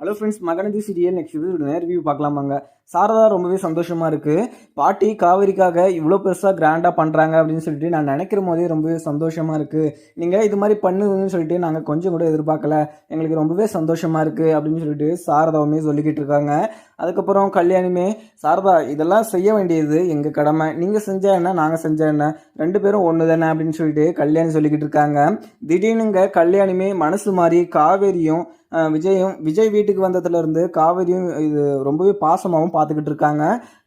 Hello friends Mahanadhi serial next இது review பார்க்கலாமாங்க. சாரதா ரொம்பவே சந்தோஷமாக இருக்குது பாட்டி காவேரிக்காக இவ்வளோ பெருசாக கிராண்டாக பண்ணுறாங்க அப்படின்னு சொல்லிட்டு நான் நினைக்கிற போதே ரொம்பவே சந்தோஷமாக இருக்குது நீங்கள் இது மாதிரி பண்ணுதுன்னு சொல்லிட்டு நாங்கள் கொஞ்சம் கூட எதிர்பார்க்கல. எங்களுக்கு ரொம்பவே சந்தோஷமாக இருக்குது அப்படின்னு சொல்லிட்டு சாரதாவுமே சொல்லிக்கிட்டு இருக்காங்க. அதுக்கப்புறம் கல்யாணிமே சாரதா இதெல்லாம் செய்ய வேண்டியது எங்கள் கடமை. நீங்கள் செஞ்சா என்ன நாங்கள் செஞ்சா என்ன? ரெண்டு பேரும் ஒன்று தானே அப்படின்னு சொல்லிட்டு கல்யாணி சொல்லிக்கிட்டு இருக்காங்க. திடீர்னுங்க கல்யாணிமே மனசு மாறி காவேரியும் விஜயும் விஜய் வீட்டுக்கு வந்ததுலேருந்து காவேரியும் இது ரொம்பவே பாசமாகவும் பார்த்துக்கிட்டு இருக்காங்க.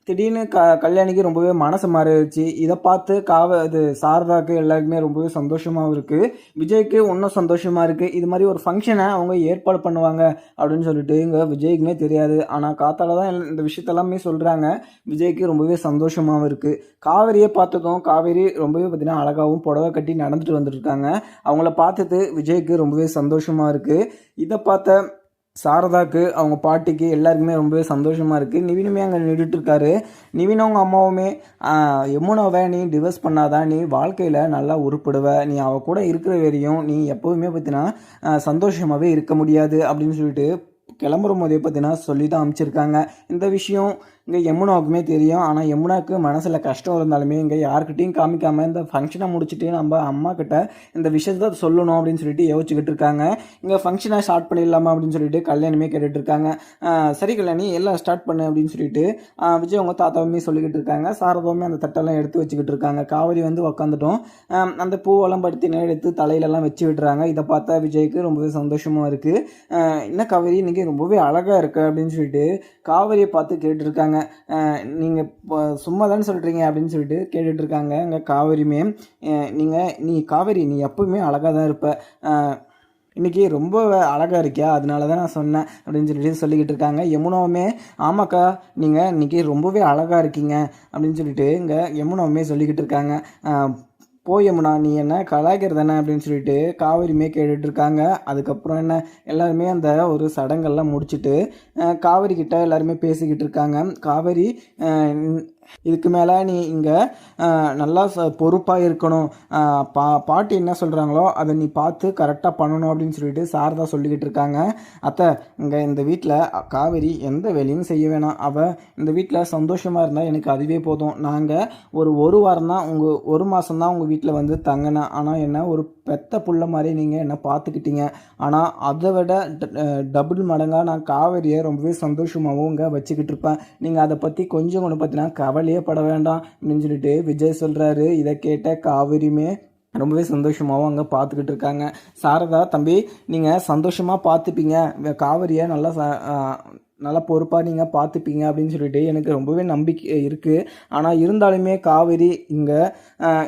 திடீர்னு க கல்யாணிக்கு ரொம்பவே மனசு மாறிடுச்சு. இதை பார்த்து காவ இது சாரதாக்கு எல்லாருக்குமே ரொம்பவே சந்தோஷமாகவும் இருக்குது விஜய்க்கு இன்னும் சந்தோஷமாக இருக்குது இது மாதிரி ஒரு ஃபங்க்ஷனை அவங்க ஏற்பாடு பண்ணுவாங்க அப்படின்னு சொல்லிட்டு இங்கே விஜய்க்குமே தெரியாது. ஆனால் காத்தால தான் இந்த விஷயத்தெல்லாமே சொல்கிறாங்க விஜய்க்கு ரொம்பவே சந்தோஷமாகவும் இருக்குது காவேரியை பார்த்துக்கோம் காவேரி ரொம்பவே பார்த்தீங்கன்னா அழகாகவும் புடவை கட்டி நடந்துட்டு வந்துட்டுருக்காங்க அவங்கள பார்த்துட்டு விஜய்க்கு ரொம்பவே சந்தோஷமாக இருக்குது இதை பார்த்த சாரதாக்கு அவங்க பாட்டிக்கு எல்லாருக்குமே ரொம்பவே சந்தோஷமாக இருக்குது நிவினுமே அங்கே நின்றுட்டு இருக்காரு. நிவின் அவங்க அம்மாவுமே எம்முனோவை யமுனாவை நீ டிவர்ஸ் பண்ணாதான் நீ வாழ்க்கையில் நல்லா உருப்படுவ. நீ அவ கூட இருக்கிற வரையும் நீ எப்போவுமே பார்த்தீங்கன்னா சந்தோஷமாகவே இருக்க முடியாது. அப்படின்னு சொல்லிட்டு கிளம்புற போதே பார்த்தீங்கன்னா சொல்லி தான் அமைச்சிருக்காங்க. இந்த விஷயம் இங்கே யமுனாவுக்குமே தெரியும். ஆனால் யமுனாவுக்கு மனசில் கஷ்டம் இருந்தாலுமே இங்கே யார்கிட்டையும் காமிக்காமல் இந்த ஃபங்க்ஷனை முடிச்சுட்டு நம்ம அம்மா கிட்ட இந்த விஷயத்தை சொல்லணும் அப்படின்னு சொல்லிட்டு யோசிச்சுக்கிட்டு இருக்காங்க. இங்கே ஃபங்க்ஷனை ஸ்டார்ட் பண்ணிடலாமா அப்படின்னு சொல்லிட்டு கல்யாணமே கேட்டுட்டு இருக்காங்க. சரி கல்யாணி எல்லாம் ஸ்டார்ட் பண்ணு அப்படின்னு சொல்லிட்டு விஜய் அவங்க தாத்தாவுமே சொல்லிக்கிட்டு இருக்காங்க. சாரதாவுமே அந்த தட்டெல்லாம் எடுத்து வச்சுக்கிட்டு இருக்காங்க. காவேரி வந்து உக்காந்துட்டோம். அந்த பூவெல்லாம் படுத்தி எடுத்து தலையிலெல்லாம் வச்சு விடுறாங்க. இதை பார்த்தா விஜய்க்கு ரொம்பவே சந்தோஷமாக இருக்குது என்ன காவேரி இன்னைக்கு ரொம்பவே அழகாக இருக்குது அப்படின்னு சொல்லிட்டு காவேரியை பார்த்து கேட்டுருக்காங்க நீங்கள் சும்மா தானே சொல்கிறீங்க அப்படின்னு சொல்லிட்டு கேட்டுட்டு இருக்காங்க அங்கே காவேரியுமே. நீங்கள் நீ காவேரி நீ எப்பவுமே அழகாக தான் இருப்ப இன்றைக்கி ரொம்ப அழகாக இருக்கியா? அதனால தான் நான் சொன்னேன் அப்படின்னு சொல்லிட்டு சொல்லிக்கிட்டு இருக்காங்க. யமுனாவுமே ஆமாக்கா நீங்கள் இன்றைக்கி ரொம்பவே அழகாக இருக்கீங்க அப்படின்னு சொல்லிட்டு இங்கே யமுனாவுமே சொல்லிக்கிட்டு இருக்காங்க. ஆஹ் நீ என்ன கலாய்க்கிறது என்ன அப்படின்னு சொல்லிட்டு காவேரியுமே கேட்டுட்டு இருக்காங்க அதுக்கப்புறம் என்ன? எல்லாருமே அந்த ஒரு சடங்கெல்லாம் முடிச்சுட்டு காவேரி கிட்ட எல்லாருமே பேசிக்கிட்டு இருக்காங்க காவேரி இதுக்கு மேலே நீ இங்கே நல்லா ச பொறுப்பாக இருக்கணும். பா பாட்டி என்ன சொல்கிறாங்களோ அதை நீ பார்த்து கரெக்டாக பண்ணணும் அப்படின்னு சொல்லிட்டு தான் சொல்லிக்கிட்டு இருக்காங்க. அத்தை இங்கே இந்த வீட்டில் காவேரி எந்த வேலையும் செய்ய வேணாம். அவள் இந்த வீட்டில் சந்தோஷமாக இருந்தால் எனக்கு அதுவே போதும். நாங்கள் ஒரு ஒரு வாரம் தான் உங்கள் ஒரு மாதம் தான் உங்கள் வீட்டில் வந்து தங்கினேன். ஆனால் என்ன ஒரு பெத்த புள்ள மாதிரி நீங்கள் என்ன பார்த்துக்கிட்டீங்க. ஆனால் அதை விட டபுள் மடங்காக நான் காவேரியை ரொம்பவே சந்தோஷமாகவும் இங்கே வச்சுக்கிட்டு இருப்பேன். நீங்கள் அதை பற்றி கொஞ்சம் கூட பார்த்தீங்கன்னா கவலையே பட வேண்டாம் அப்படின்னு சொல்லிட்டு விஜய் சொல்கிறாரு இதை கேட்ட காவேரியுமே ரொம்பவே சந்தோஷமாகவும் அங்கே பார்த்துக்கிட்டு இருக்காங்க. சாரதா தம்பி நீங்கள் சந்தோஷமாக பார்த்துப்பீங்க. காவிரியை காவேரியை நல்லா ச- நல்லா பொறுப்பாக நீங்கள் பார்த்துப்பீங்க அப்படின்னு சொல்லிட்டு எனக்கு ரொம்பவே நம்பிக்கை இருக்குது ஆனால் இருந்தாலுமே காவேரி இங்கே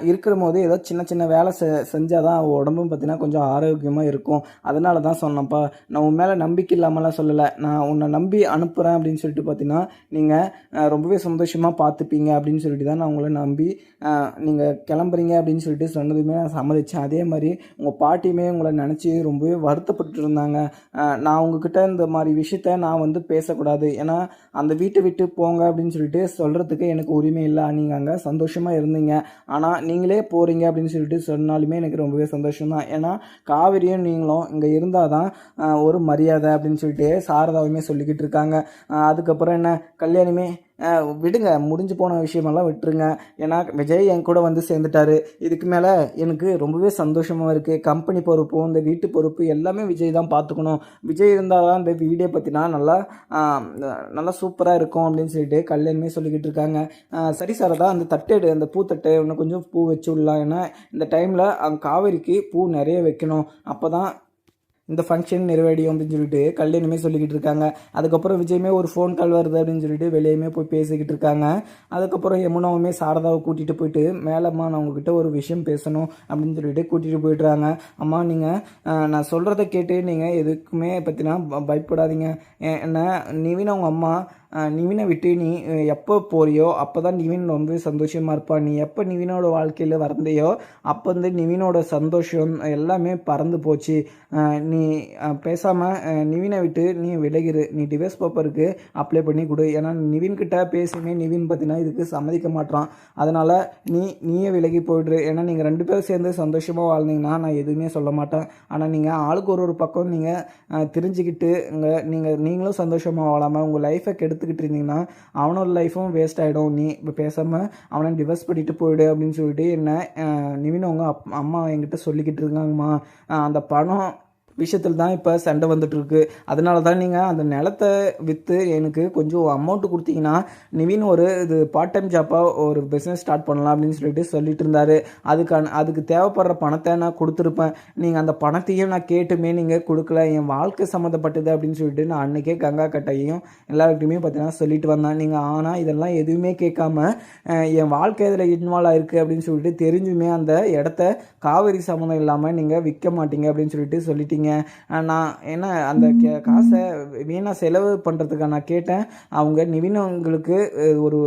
இருக்கிற போது ஏதோ சின்ன சின்ன வேலை செ செஞ்சால் தான் உடம்பும் பார்த்தீங்கன்னா கொஞ்சம் ஆரோக்கியமாக இருக்கும். அதனால தான் சொன்னேன்ப்பா. நான் உன் மேலே நம்பிக்கை இல்லாமலாம் சொல்லலை. நான் உன்னை நம்பி அனுப்புகிறேன் அப்படின்னு சொல்லிட்டு பார்த்தீங்கன்னா நீங்கள் ரொம்பவே சந்தோஷமாக பார்த்துப்பீங்க அப்படின்னு சொல்லிட்டு தான் நான் உங்களை நம்பி நீங்கள் கிளம்புறீங்க அப்படின்னு சொல்லிட்டு சொன்னதுமே நான் சம்மதிச்சேன். அதே மாதிரி உங்கள் பாட்டியுமே உங்களை நினச்சி ரொம்பவே வருத்தப்பட்டு இருந்தாங்க. நான் உங்ககிட்ட இந்த மாதிரி விஷயத்த நான் வந்து பேசக்கூடாது. ஏன்னா அந்த வீட்டை விட்டு போங்க அப்படின்னு சொல்லிட்டு சொல்கிறதுக்கு எனக்கு உரிமை இல்லை. நீங்கள் அங்கே சந்தோஷமாக இருந்தீங்க. ஆனால் நீங்களே போகிறீங்க அப்படின்னு சொல்லிட்டு சொன்னாலுமே எனக்கு ரொம்பவே சந்தோஷம் தான் ஏன்னா காவிரியும் நீங்களும் இங்கே இருந்தால் தான் ஒரு மரியாதை அப்படின்னு சொல்லிட்டு சாரதாவுமே சொல்லிக்கிட்டு இருக்காங்க. அதுக்கப்புறம் என்ன? கல்யாணமே விடுங்க. முடிஞ்சு போன விஷயமெல்லாம் விட்டுருங்க. ஏன்னா விஜய் என் கூட வந்து சேர்ந்துட்டாரு. இதுக்கு மேலே எனக்கு ரொம்பவே சந்தோஷமாக இருக்குது கம்பெனி பொறுப்பும் இந்த வீட்டு பொறுப்பு எல்லாமே விஜய் தான் பார்த்துக்கணும். விஜய் இருந்தால் தான் இந்த வீடே பற்றினா நல்லா நல்லா சூப்பராக இருக்கும் அப்படின்னு சொல்லிட்டு கல்யாணமே சொல்லிக்கிட்டு இருக்காங்க. சரி சார் தான் அந்த தட்டெடு அந்த பூத்தட்டை இன்னும் கொஞ்சம் பூ வச்சு விடலாம். ஏன்னா இந்த டைமில் அங்கே காவேரிக்கு பூ நிறைய வைக்கணும். அப்போ தான் இந்த ஃபங்க்ஷன் நிறைவேடியும் அப்படின்னு சொல்லிட்டு கல்யாணமே சொல்லிக்கிட்டு இருக்காங்க. அதுக்கப்புறம் விஜயமே ஒரு ஃபோன் கால் வருது அப்படின்னு சொல்லிட்டு வெளியுமே போய் பேசிக்கிட்டு இருக்காங்க. அதுக்கப்புறம் யமுனாவுமே சாரதாவை கூட்டிகிட்டு போயிட்டு மேலம்மா நான் உங்ககிட்ட ஒரு விஷயம் பேசணும் அப்படின்னு சொல்லிட்டு கூட்டிகிட்டு போயிடுறாங்க. அம்மா நீங்கள் நான் சொல்கிறத கேட்டு நீங்கள் எதுக்குமே பற்றினா பயப்படாதீங்க. என்ன நிவின் அவங்க அம்மா நிவினை விட்டு நீ எப்போ போறியோ அப்போ தான் நிவின் ரொம்ப சந்தோஷமாக இருப்பான் நீ எப்போ நிவினோட வாழ்க்கையில் வந்ததையோ அப்போ வந்து நிவினோட சந்தோஷம் எல்லாமே பறந்து போச்சு. நீ பேசாமல் நிவினை விட்டு நீ விலகிரு. நீ டிவைஸ் பேப்பருக்கு அப்ளை பண்ணி கொடு. ஏன்னா நிவின்கிட்ட பேசியுமே நிவின் பார்த்தீங்கன்னா இதுக்கு சம்மதிக்க மாட்டான் அதனால் நீ நீயே விலகி போயிடுரு ஏன்னா நீங்கள் ரெண்டு பேரும் சேர்ந்து சந்தோஷமாக வாழ்ந்தீங்கன்னா நான் எதுவுமே சொல்ல மாட்டேன். ஆனால் நீங்கள் ஆளுக்கு ஒரு ஒரு பக்கம் நீங்கள் தெரிஞ்சுக்கிட்டு நீங்கள் நீங்களும் சந்தோஷமாக வாழாமல் உங்கள் லைஃபை கெடுத்து கெடுத்துக்கிட்டு இருந்தீங்கன்னா அவனோட லைஃப்பும் வேஸ்ட் ஆகிடும் நீ இப்போ பேசாமல் அவனை டிவர்ஸ் பண்ணிட்டு போயிடு அப்படின்னு சொல்லிட்டு என்ன நிவின் அவங்க அப் அம்மா என்கிட்ட சொல்லிக்கிட்டு இருக்காங்கம்மா. அந்த பணம் விஷயத்தில் தான் இப்போ சண்டை வந்துட்டுருக்கு. அதனால தான் நீங்கள் அந்த நிலத்தை விற்று எனக்கு கொஞ்சம் அமௌண்ட்டு கொடுத்தீங்கன்னா நிவின் ஒரு இது பார்ட் டைம் ஜாப்பாக ஒரு பிஸ்னஸ் ஸ்டார்ட் பண்ணலாம் அப்படின்னு சொல்லிட்டு சொல்லிட்டு இருந்தாரு. அதுக்கான அதுக்கு தேவைப்படுற பணத்தை நான் கொடுத்துருப்பேன். நீங்கள் அந்த பணத்தையும் நான் கேட்டுமே நீங்கள் கொடுக்கல. என் வாழ்க்கை சம்மந்தப்பட்டது அப்படின்னு சொல்லிட்டு நான் அன்னைக்கே கங்கா கட்டையும் எல்லாருக்கிட்டையுமே பார்த்தீங்கன்னா சொல்லிட்டு வந்தேன். நீங்கள் ஆனால் இதெல்லாம் எதுவுமே கேட்காம என் வாழ்க்கை இதில் இன்வால்வ் ஆயிருக்கு அப்படின்னு சொல்லிட்டு தெரிஞ்சுமே அந்த இடத்த காவிரி சம்மந்தம் இல்லாமல் நீங்கள் விற்க மாட்டீங்க அப்படின்னு சொல்லிட்டு சொல்லிட்டீங்க. அஹ், நான் என்ன அந்த கே- காசை வீணாக செலவு பண்ணுறதுக்காக நான் கேட்டேன். அவங்க நிவினவங்களுக்கு ஒரு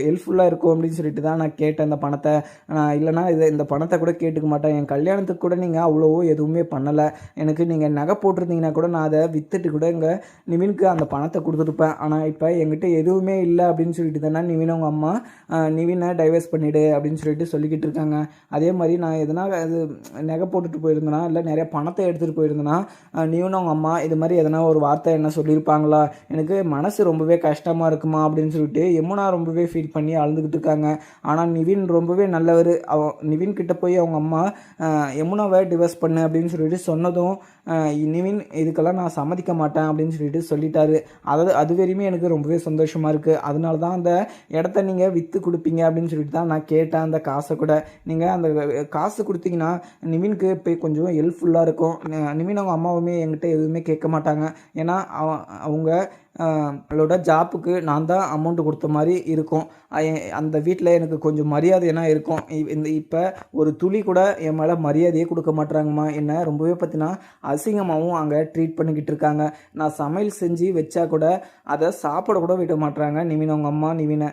ஹெல்ப்ஃபுல்லாக இருக்கும் அப்படின்னு சொல்லிட்டு தான் நான் கேட்டேன் இந்த பணத்தை. நான் இல்லைனா இதை இந்த பணத்தை கூட கேட்டுக்க மாட்டேன். என் கல்யாணத்துக்கு கூட நீங்கள் அவ்வளோவோ எதுவுமே பண்ணலை. எனக்கு நீங்கள் நகை போட்டிருந்தீங்கன்னா கூட நான் அதை விற்றுட்டு கூட இங்கே நிவினுக்கு அந்த பணத்தை கொடுத்துருப்பேன் ஆனால் இப்போ என்கிட்ட எதுவுமே இல்லை அப்படின்னு சொல்லிட்டு தானே நிவின் அவங்க அம்மா நிவினை டைவர்ஸ் பண்ணிவிடு அப்படின்னு சொல்லிட்டு சொல்லிக்கிட்டு இருக்காங்க. அதே மாதிரி நான் எதனா அது நகை போட்டுட்டு போயிருந்தேனா இல்லை நிறைய பணத்தை எடுத்துகிட்டு போயிருந்தேன் இருந்ததுன்னா நிவின் அவங்க அம்மா இது மாதிரி எதனா ஒரு வார்த்தை என்ன சொல்லியிருப்பாங்களா? எனக்கு மனசு ரொம்பவே கஷ்டமாக இருக்குமா? அப்படின்னு சொல்லிட்டு யமுனா ரொம்பவே ஃபீல் பண்ணி அழுதுகிட்டு இருக்காங்க. ஆனால் நிவின் ரொம்பவே நல்லவர். அவ நிவின் கிட்ட போய் அவங்க அம்மா அஹ், யமுனாவை டிவர்ஸ் பண்ணு அப்படின்னு சொல்லிட்டு சொன்னதும் இனிமேல் இதுக்கெல்லாம் நான் சம்மதிக்க மாட்டேன் அப்படின்னு சொல்லிட்டு சொல்லிட்டாரு. அதாவது அது வரையுமே எனக்கு ரொம்பவே சந்தோஷமாக இருக்குது அதனால தான் அந்த இடத்த நீங்கள் விற்று கொடுப்பீங்க அப்படின்னு சொல்லிட்டு தான் நான் கேட்டேன் அந்த காசை கூட. நீங்கள் அந்த காசு கொடுத்தீங்கன்னா நிவின்க்கு போய் கொஞ்சம் ஹெல்ப்ஃபுல்லாக இருக்கும். நிவின் அவங்க அம்மாவுமே என்கிட்ட எதுவுமே கேட்க மாட்டாங்க. ஏன்னா அவ- அவங்க அவளோட ஜாப்புக்கு நான் தான் அமௌண்ட் கொடுத்த மாதிரி இருக்கும். அந்த வீட்டில் எனக்கு கொஞ்சம் மரியாதைனா இருக்கும். இந்த இப்போ ஒரு துளி கூட என் மேலே மரியாதையே கொடுக்க மாட்டுறாங்கம்மா என்ன ரொம்பவே பார்த்தீங்கன்னா அசிங்கமாகவும் அங்கே ட்ரீட் பண்ணிக்கிட்டு இருக்காங்க. நான் சமையல் செஞ்சு வச்சா கூட அதை சாப்பிட கூட விட மாட்டுறாங்க நிவின் அவங்க அம்மா நிவினை.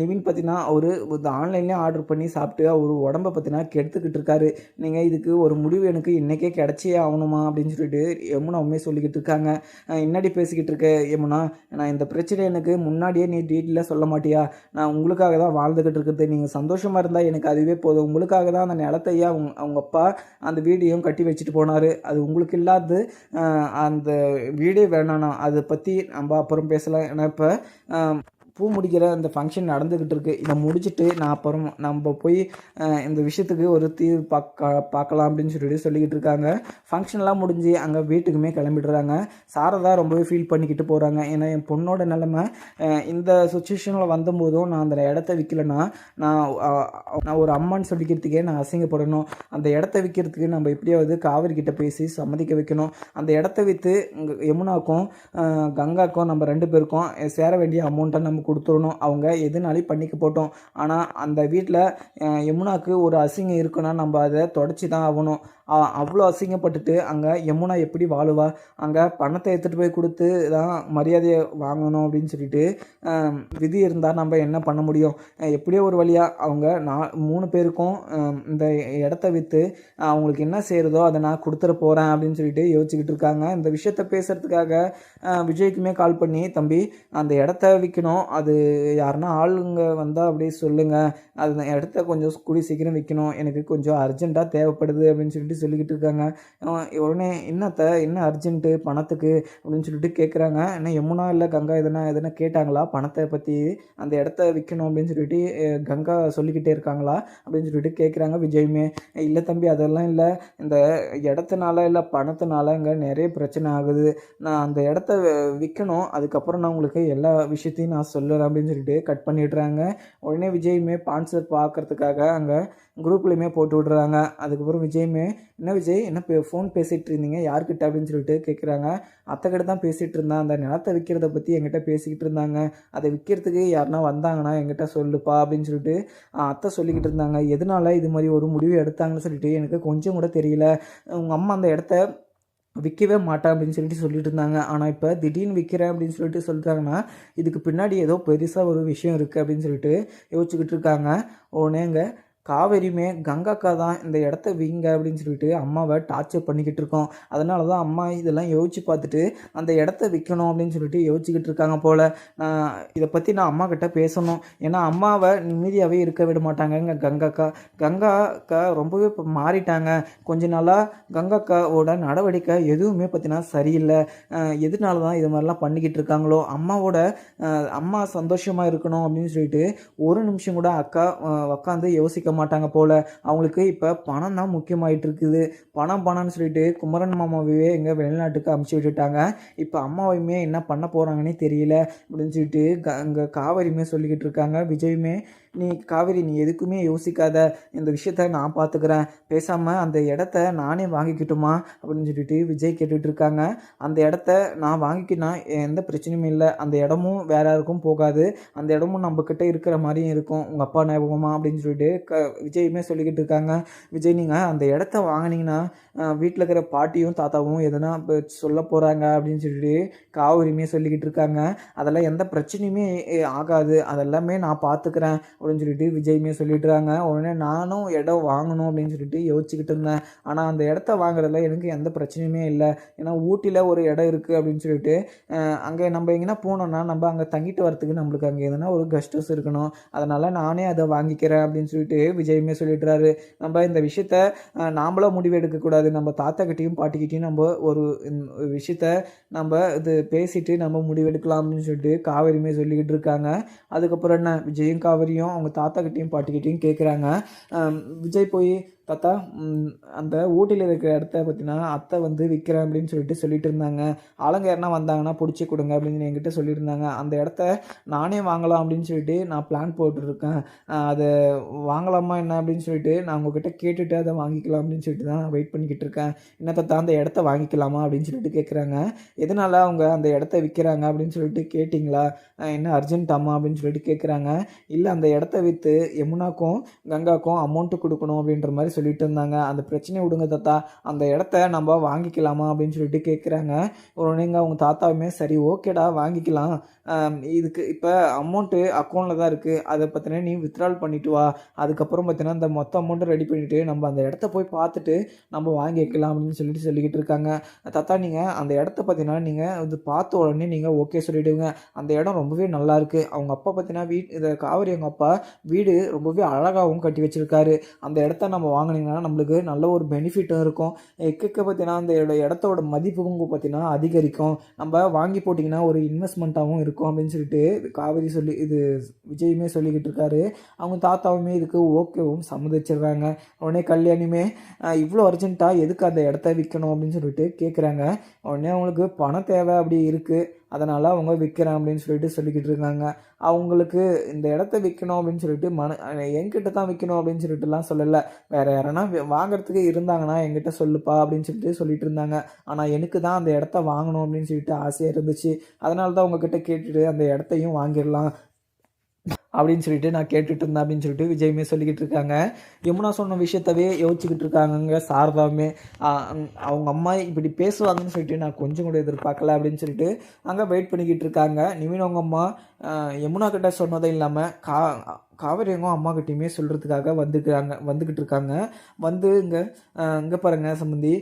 நிவின் பார்த்தீங்கன்னா அவர் ஆன்லைன்லேயே ஆர்டர் பண்ணி சாப்பிட்டு அவர் உடம்ப பார்த்தீங்கன்னா கெடுத்துக்கிட்டு இருக்காரு. நீங்கள் இதுக்கு ஒரு முடிவு எனக்கு இன்றைக்கே கிடச்சே ஆகணுமா அப்படின்னு சொல்லிட்டு யமுனாவுமே சொல்லிக்கிட்டு இருக்காங்க. என்னடி பேசிக்கிட்டு இருக்க? யமுனா நான் இந்த பிரச்சனை எனக்கு முன்னாடியே நீ டீட்டெயிலாக சொல்ல மாட்டியா? நான் உங்களுக்காக தான் வாழ்ந்துக்கிட்டு இருக்கிறது. நீங்கள் சந்தோஷமாக இருந்தால் எனக்கு அதுவே போதும். உங்களுக்காக தான் அந்த நிலத்தையே அவங்க அவங்க அப்பா அந்த வீடையும் கட்டி வச்சுட்டு போனார். அது உங்களுக்கு இல்லாது அந்த வீடே வேணாம். அதை பற்றி நம்ம அப்புறம் பேசலாம். ஏன்னா இப்போ பூ முடிக்கிற அந்த ஃபங்க்ஷன் நடந்துக்கிட்டு இருக்குது இதை முடிச்சுட்டு நான் அப்புறம் நம்ம போய் இந்த விஷயத்துக்கு ஒரு தீர்வு பார்க்க பார்க்கலாம் அப்படின்னு சொல்லிட்டு சொல்லிக்கிட்டு இருக்காங்க. ஃபங்க்ஷன்லாம் முடிஞ்சு அங்கே வீட்டுக்குமே கிளம்பிடுறாங்க. சாரதா ரொம்பவே ஃபீல் பண்ணிக்கிட்டு போகிறாங்க ஏன்னா என் பொண்ணோட நிலமை இந்த சுச்சுவேஷனில் வந்தபோதும் நான் அந்த இடத்த விற்கலன்னா நான் நான் ஒரு அம்மான்னு சொல்லிக்கிறதுக்கே நான் அசிங்கப்படணும். அந்த இடத்த விற்கிறதுக்கு நம்ம எப்படியாவது காவிரி கிட்ட பேசி சம்மதிக்க வைக்கணும். அந்த இடத்த விற்று யமுனாக்கும் கங்காக்கும் நம்ம ரெண்டு பேருக்கும் சேர வேண்டிய அமௌண்ட்டை நம்ம கொடுத்துடணும். அவங்க எதுனாலையும் பண்ணிக்க போட்டோம். ஆனால் அந்த வீட்டில் யமுனாக்கு ஒரு அசிங்கம் இருக்குன்னா நம்ம அதை தொடச்சி தான் ஆகணும். அவ்வளோ அசிங்கப்பட்டுட்டு அங்கே யமுனா எப்படி வாழுவா? அங்கே பணத்தை எடுத்துகிட்டு போய் கொடுத்து தான் மரியாதையை வாங்கணும் அப்படின்னு சொல்லிட்டு விதி இருந்தால் நம்ம என்ன பண்ண முடியும்? எப்படியோ ஒரு வழியாக அவங்க நான் மூணு பேருக்கும் இந்த இடத்த விற்று அவங்களுக்கு என்ன செய்கிறதோ அதை நான் கொடுத்துட போகிறேன் அப்படின்னு சொல்லிட்டு யோசிச்சுக்கிட்டு இருக்காங்க. இந்த விஷயத்த பேசுகிறதுக்காக விஜய்க்குமே கால் பண்ணி தம்பி அந்த இடத்த விற்கணும் அது யாருன்னா ஆளுங்க வந்தால் அப்படியே சொல்லுங்கள் அது இடத்த கொஞ்சம் கூடி சீக்கிரம் விற்கணும் எனக்கு கொஞ்சம் அர்ஜென்ட்டாக தேவைப்படுது அப்படின்னு சொல்லிட்டு சொல்லிக்கிட்டு இருக்காங்க. உடனே என்னத்த என்ன அர்ஜென்ட்டு பணத்துக்கு? அப்படின்னு சொல்லிட்டு கேட்குறாங்க என்ன யமுனா இல்லை கங்கா எதனா எதனா கேட்டாங்களா? பணத்தை பற்றி அந்த இடத்த விற்கணும் அப்படின்னு சொல்லிட்டு கங்கா சொல்லிக்கிட்டே இருக்காங்களா? அப்படின்னு சொல்லிட்டு கேட்குறாங்க விஜயுமே. இல்லை தம்பி அதெல்லாம் இல்லை. இந்த இடத்துனால இல்லை பணத்தினால இங்கே நிறைய பிரச்சனை ஆகுது. நான் அந்த இடத்த விற்கணும் அதுக்கப்புறம் நான் உங்களுக்கு எல்லா விஷயத்தையும் நான் சொல்லுறேன் அப்படின்னு சொல்லிட்டு கட் பண்ணிடுறாங்க. உடனே விஜயுமே பான்சர் பார்க்கறதுக்காக அங்கே குரூப்லேயுமே போட்டு விட்றாங்க. அதுக்கப்புறம் விஜயுமே என்ன விஜய்? என்ன பே ஃபோன் பேசிகிட்டு இருந்தீங்க? யார்கிட்ட? அப்படின்னு சொல்லிட்டு கேட்குறாங்க அத்தைக்கிட்ட தான் பேசிகிட்டு இருந்தான். அந்த நிலத்தை விற்கிறத பற்றி என்கிட்ட பேசிக்கிட்டு இருந்தாங்க. அதை விற்கிறதுக்கு யாருனா வந்தாங்கன்னா என்கிட்ட சொல்லுப்பா அப்படின்னு சொல்லிட்டு அத்தை சொல்லிக்கிட்டு இருந்தாங்க. எதனால இது மாதிரி ஒரு முடிவு எடுத்தாங்கன்னு சொல்லிட்டு எனக்கு கொஞ்சம் கூட தெரியல. உங்கள் அம்மா அந்த இடத்த விற்கவே மாட்டேன் அப்படின்னு சொல்லிட்டு சொல்லிட்டு இருந்தாங்க. ஆனால் இப்போ திடீர்னு விற்கிறேன் அப்படின்னு சொல்லிட்டு சொல்லிட்டாங்கன்னா இதுக்கு பின்னாடி ஏதோ பெருசாக ஒரு விஷயம் இருக்குது அப்படின்னு சொல்லிட்டு யோசிச்சுக்கிட்டு இருக்காங்க. உடனேங்க காவேரியுமே கங்காக்கா தான் இந்த இடத்த வீங்க அப்படின்னு சொல்லிட்டு அம்மாவை டார்ச்சர் பண்ணிக்கிட்டு இருக்கோம். அதனால தான் அம்மா இதெல்லாம் யோசிச்சு பார்த்துட்டு அந்த இடத்த விற்கணும் அப்படின்னு சொல்லிட்டு யோசிச்சுக்கிட்டு இருக்காங்க போல். நான் இதை பற்றி நான் அம்மா கிட்ட பேசணும். ஏன்னா அம்மாவை நிம்மதியாகவே இருக்க விட மாட்டாங்கங்க கங்காக்கா. கங்காக்கா ரொம்பவே இப்போ மாறிட்டாங்க. கொஞ்ச நாளாக கங்காக்காவோட நடவடிக்கை எதுவுமே பார்த்தீங்கன்னா சரியில்லை. எதனால தான் இது மாதிரிலாம் பண்ணிக்கிட்டு இருக்காங்களோ? அம்மாவோட அம்மா சந்தோஷமாக இருக்கணும் அப்படின்னு சொல்லிட்டு ஒரு நிமிஷம் கூட அக்கா உட்காந்து யோசிக்க மாட்டாங்க போல். அவங்களுக்கு இப்போ பணம் தான் முக்கியமாயிட்டு இருக்குது பணம் பணம்னு சொல்லிட்டு குமரன் மாமாவையே எங்கே வெளிநாட்டுக்கு அமுச்சு விட்டுட்டாங்க. இப்போ அம்மாவையுமே என்ன பண்ண போகிறாங்கன்னே தெரியல அப்படின்னு சொல்லிட்டு க அங்கே காவேரியுமே சொல்லிக்கிட்டு இருக்காங்க விஜயுமே நீ காவேரி நீ எதுக்குமே யோசிக்காத. இந்த விஷயத்த நான் பார்த்துக்கிறேன். பேசாமல் அந்த இடத்த நானே வாங்கிக்கிட்டுமா? அப்படின்னு சொல்லிட்டு விஜய் கேட்டுட்டு இருக்காங்க. அந்த இடத்த நான் வாங்கிக்கினா எந்த பிரச்சனையும் இல்லை. அந்த இடமும் வேற யாருக்கும் போகாது. அந்த இடமும் நம்மக்கிட்ட இருக்கிற மாதிரியும் இருக்கும். உங்கள் அப்பா ஞாபகமா? அப்படின்னு சொல்லிட்டு க விஜயுமே சொல்லிக்கிட்டு இருக்காங்க. விஜய் நீங்கள் அந்த இடத்த வாங்கினீங்கன்னா வீட்டில் இருக்கிற பாட்டியும் தாத்தாவும் எதனா சொல்ல போகிறாங்க அப்படின்னு சொல்லிட்டு காவிரியுமே சொல்லிக்கிட்டு இருக்காங்க. அதெல்லாம் எந்த பிரச்சனையுமே ஆகாது. அதெல்லாமே நான் பார்த்துக்கிறேன். அப்படின்னு சொல்லிட்டு விஜய்மே சொல்லிடுறாங்க உடனே நானும் இடம் வாங்கணும் அப்படின்னு சொல்லிட்டு யோசிச்சுக்கிட்டு இருந்தேன். ஆனால் அந்த இடத்த வாங்குறதுல எனக்கு எந்த பிரச்சனையுமே இல்லை. ஏன்னா ஊட்டியில் ஒரு இடம் இருக்குது அப்படின்னு சொல்லிட்டு அங்கே நம்ம எங்கன்னா போனோம்னா நம்ம அங்கே தங்கிட்டு வரத்துக்கு நம்மளுக்கு அங்கே எதுனா ஒரு கெஸ்ட் ஹவுஸ் இருக்கணும். அதனால் நானே அதை வாங்கிக்கிறேன் அப்படின்னு சொல்லிட்டு விஜயுமே சொல்லிடுறாரு நம்ம இந்த விஷயத்த அஹ், முடிவு எடுக்கக்கூடாது நம்ம தாத்தா கிட்டேயும் பாட்டிக்கிட்டேயும் நம்ம ஒரு ஒரு விஷயத்த நம்ம இது பேசிட்டு நம்ம முடிவெடுக்கலாம் அப்படின்னு சொல்லிட்டு காவேரியுமே சொல்லிக்கிட்டு இருக்காங்க. அதுக்கப்புறம் என்ன? விஜயும் காவேரியும் அவங்க தாத்தா கிட்டேயும் பாட்டிக்கிட்டேயும் கேட்குறாங்க விஜய் போய் தாத்தா அந்த ஊட்டியில் இருக்கிற இடத்த பார்த்தீங்கன்னா அத்தை வந்து விற்கிறேன் அப்படின்னு சொல்லிட்டு சொல்லிட்டு இருந்தாங்க. ஆளுங்க யாருனா வந்தாங்கன்னா பிடிச்சி கொடுங்க அப்படின்னு என்கிட்ட சொல்லியிருந்தாங்க. அந்த இடத்த நானே வாங்கலாம் அப்படின்னு சொல்லிட்டு நான் பிளான் போட்டுருக்கேன். அதை வாங்கலாமா என்ன அப்படின்னு சொல்லிட்டு நான் உங்ககிட்ட கேட்டுட்டு அதை வாங்கிக்கலாம் அப்படின்னு சொல்லிட்டு தான் வெயிட் பண்ணிக்கிட்டு இருக்கேன். என்ன தாத்தா அந்த இடத்த வாங்கிக்கலாமா அப்படின்னு சொல்லிட்டு கேட்குறாங்க எதனால அவங்க அந்த இடத்த விற்கிறாங்க அப்படின்னு சொல்லிட்டு கேட்டிங்களா? என்ன அர்ஜென்ட்டாமா அப்படின்னு சொல்லிட்டு கேட்குறாங்க இல்லை அந்த இடத்த விற்று யமுனாக்கும் கங்காக்கும் அமௌண்ட்டு கொடுக்கணும் அப்படின்ற மாதிரி சொல்லிட்டு இருந்தாங்க அந்த பிரச்சனையை விடுங்க தாத்தா. அந்த இடத்த நம்ம வாங்கிக்கலாமா அப்படின்னு சொல்லிட்டு கேட்குறாங்க உடனேங்க அவங்க தாத்தாவுமே சரி ஓகேடா வாங்கிக்கலாம். இதுக்கு இப்போ அமௌண்ட்டு அக்கௌண்ட்டில் தான் இருக்குது அதை பற்றின நீ வித்ட்ரால் பண்ணிட்டு வா. அதுக்கப்புறம் பார்த்தீங்கன்னா அந்த மொத்த அமௌண்ட்டை ரெடி பண்ணிவிட்டு நம்ம அந்த இடத்த போய் பார்த்துட்டு நம்ம வாங்கி வைக்கலாம் அப்படின்னு சொல்லிட்டு சொல்லிக்கிட்டு இருக்காங்க. தாத்தா நீங்கள் அந்த இடத்த பார்த்தீங்கன்னா நீங்கள் இது பார்த்த உடனே நீங்கள் ஓகே சொல்லிவிடுங்க அந்த இடம் ரொம்பவே நல்லாயிருக்கு அவங்க அப்பா பார்த்தீங்கன்னா வீட் இதை காவேரி அவங்க அப்பா வீடு ரொம்பவே அழகாகவும் கட்டி வச்சுருக்காரு. அந்த இடத்த நம்ம வாங்கினீங்கன்னா நம்மளுக்கு நல்ல ஒரு பெனிஃபிட்டும் இருக்கும். எக்கக்க பார்த்தீங்கன்னா அந்த இடத்தோட மதிப்பும் பார்த்தீங்கன்னா அதிகரிக்கும். நம்ம வாங்கி போட்டிங்கன்னா ஒரு இன்வெஸ்ட்மெண்ட்டாகவும் இருக்கும் அப்படின்னு சொல்லிட்டு காவேரி சொல்லி இது விஜயுமே சொல்லிக்கிட்டு இருக்காரு. அவங்க தாத்தாவுமே இதுக்கு ஓகேவும் சம்மதிச்சிடுறாங்க. உடனே கல்யாணியுமே இவ்வளோ அர்ஜென்ட்டாக எதுக்கு அந்த இடத்த விற்கணும் அப்படின்னு சொல்லிட்டு கேட்குறாங்க உடனே அவங்களுக்கு பணம் தேவை அப்படி இருக்குது அதனால் அவங்க விற்கிறேன் அப்படின்னு சொல்லிட்டு சொல்லிக்கிட்டு இருக்காங்க. அவங்களுக்கு இந்த இடத்த விற்கணும் அப்படின்னு சொல்லிட்டு மன என்கிட்ட தான் விற்கணும் அப்படின்னு சொல்லிட்டுலாம் சொல்லலை. வேறு யாரனா வாங்குறதுக்கு இருந்தாங்கன்னா என்கிட்ட சொல்லுப்பா அப்படின்னு சொல்லிட்டு சொல்லிட்டு இருந்தாங்க. ஆனால் எனக்கு தான் அந்த இடத்த வாங்கணும் அப்படின்னு சொல்லிட்டு ஆசையாக இருந்துச்சு. அதனால தான் உங்ககிட்ட கேட்டுட்டு அந்த இடத்தையும் வாங்கிடலாம். அப்படின்னு சொல்லிட்டு நான் கேட்டுட்டு இருந்தேன் அப்படின்னு சொல்லிட்டு விஜயுமே சொல்லிக்கிட்டு இருக்காங்க. யமுனா சொன்ன விஷயத்தவே யோசிச்சுக்கிட்டு இருக்காங்கங்க சாரதாவுமே. அவங்க அம்மா இப்படி பேசுவாங்கன்னு சொல்லிட்டு நான் கொஞ்சம் கூட எதிர்பார்க்கல அப்படின்னு சொல்லிட்டு அங்கே வெயிட் பண்ணிக்கிட்டு இருக்காங்க. நிவின் அவங்க அம்மா யமுனா கிட்ட சொன்னதும் இல்லாமல் கா காவேரி அவங்க அம்மா சொல்கிறதுக்காக வந்துக்கிறாங்க வந்துக்கிட்டு இருக்காங்க வந்து இங்கே இங்கே பாருங்க சம்பந்தி.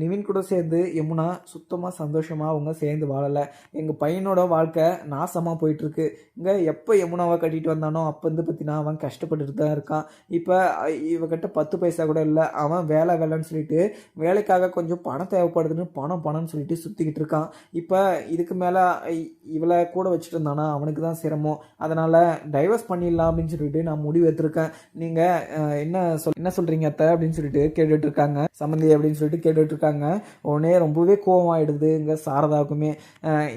நிவின் கூட சேர்ந்து யமுனா சுத்தமாக சந்தோஷமாக அவங்க சேர்ந்து வாழலை. எங்கள் பையனோட வாழ்க்கை நாசமாக போயிட்டுருக்கு. இங்கே எப்போ யமுனாவை கட்டிட்டு வந்தானோ அப்போ வந்து பார்த்தீங்கன்னா அவன் கஷ்டப்பட்டுட்டு தான் இருக்கான். இப்போ இவகிட்ட பத்து பைசா கூட இல்லை. அவன் வேலை வேலைன்னு சொல்லிட்டு வேலைக்காக கொஞ்சம் பணம் தேவைப்படுதுன்னு பணம் பணம்னு சொல்லிட்டு சுற்றிக்கிட்டு இருக்கான். இப்போ இதுக்கு மேலே இவளை கூட வச்சுட்டு இருந்தானா? அவனுக்கு தான் சிரமம். அதனால் டைவர்ஸ் பண்ணிடலாம். அப்படின்னு சொல்லிட்டு நான் முடிவு எடுத்திருக்கேன். நீங்கள் என்ன சொல் என்ன சொல்கிறீங்க அத்தை? அப்படின்னு சொல்லிட்டு கேட்டுட்டு இருக்காங்க சம்மந்தி அப்படின்னு சொல்லிட்டு கேட்டுட்டு இருக்காங்க உடனே ரொம்பவே கோவமாயிடுது இங்கே சாரதாவுக்குமே.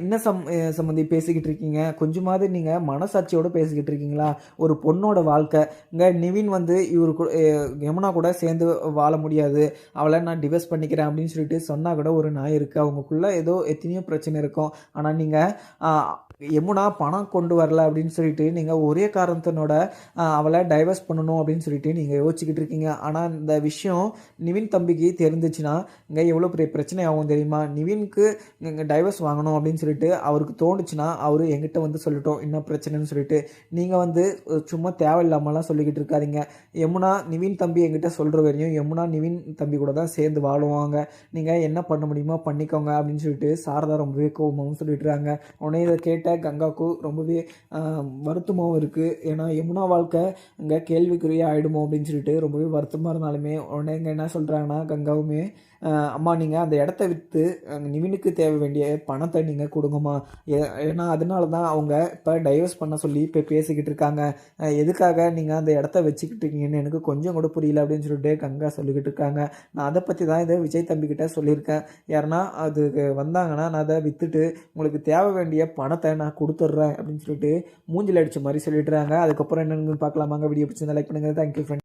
என்ன சம் சம்மந்தி பேசிக்கிட்டு இருக்கீங்க? கொஞ்சமாவது நீங்கள் மனசாட்சியோட பேசிக்கிட்டு இருக்கீங்களா? ஒரு பொண்ணோட வாழ்க்கை. இங்கே நிவின் வந்து இவர் கூட யமுனா கூட சேர்ந்து வாழ முடியாது. அவளை நான் டிவர்ஸ் பண்ணிக்கிறேன் அப்படின்னு சொல்லிட்டு சொன்னால் கூட ஒரு நாய் இருக்குது அவங்களுக்குள்ள ஏதோ எத்தனையோ பிரச்சனை இருக்கும். ஆனால் நீங்கள் யமுனா பணம் கொண்டு வரல அப்படின்னு சொல்லிட்டு நீங்கள் ஒரே காரணத்தினால நிவினோட அவளை டைவர்ஸ் பண்ணணும் அப்படின்னு சொல்லிட்டு நீங்கள் யோசிச்சுக்கிட்டு இருக்கீங்க. ஆனால் இந்த விஷயம் நிவின் தம்பிக்கு தெரிஞ்சிச்சுன்னா இங்கே எவ்வளோ பெரிய பிரச்சனை ஆகும் தெரியுமா? நிவின்க்கு இங்கே டைவர்ஸ் வாங்கணும் அப்படின்னு சொல்லிட்டு அவருக்கு தோணுச்சுன்னா அவர் எங்கிட்ட வந்து சொல்லட்டும் என்ன பிரச்சனைன்னு சொல்லிட்டு. நீங்கள் வந்து சும்மா தேவையில்லாமலாம் சொல்லிக்கிட்டு இருக்காதீங்க. யமுனா நிவின் தம்பி எங்கிட்ட சொல்கிற வரையும் யமுனா நிவின் தம்பி கூட தான் சேர்ந்து வாழுவாங்க. நீங்கள் என்ன பண்ண முடியுமோ பண்ணிக்கோங்க அப்படின்னு சொல்லிட்டு சாரதா ரொம்பவே கோபமாகவும் சொல்லிடுறாங்க உடனே இதை கேட்ட கங்காவுக்கு ரொம்பவே வருத்தமாகவும் இருக்குது ஏன்னா யமுனா வாழ்க்கை அங்கே கேள்விக்குறியாக ஆகிடுமோ அப்படின்னு சொல்லிட்டு ரொம்பவே வருத்தமாக இருந்தாலுமே உடனே இங்கே என்ன சொல்கிறாங்கன்னா கங்காவுமே அம்மா நீங்கள் அந்த இடத்த விற்று நிவினுக்கு தேவை வேண்டிய பணத்தை நீங்கள் கொடுங்கம்மா. ஏ- ஏன்னா அதனால தான் அவங்க இப்போ டைவர்ஸ் பண்ண சொல்லி இப்போ பேசிக்கிட்டு இருக்காங்க. எதுக்காக நீங்கள் அந்த இடத்த வச்சுக்கிட்டு இருக்கீங்கன்னு எனக்கு கொஞ்சம் கூட புரியல அப்படின்னு சொல்லிட்டு கங்கா சொல்லிக்கிட்டு இருக்காங்க. நான் அதை பற்றி தான் இதை விஜய் தம்பிக்கிட்ட சொல்லியிருக்கேன். யாருன்னா அதுக்கு வந்தாங்கன்னா நான் அதை விற்றுட்டு உங்களுக்கு தேவை வேண்டிய பணத்தை நான் கொடுத்துட்றேன் அப்படின்னு சொல்லிட்டு மூஞ்சில் அடித்த மாதிரி சொல்லிடுறாங்க. அதுக்கப்புறம் என்னென்னு பார்க்கலாமாங்க? வீடியோ பிடிச்சிருந்தா லைக் பண்ணுங்கள் தேங்க்யூ ஃப்ரெண்ட்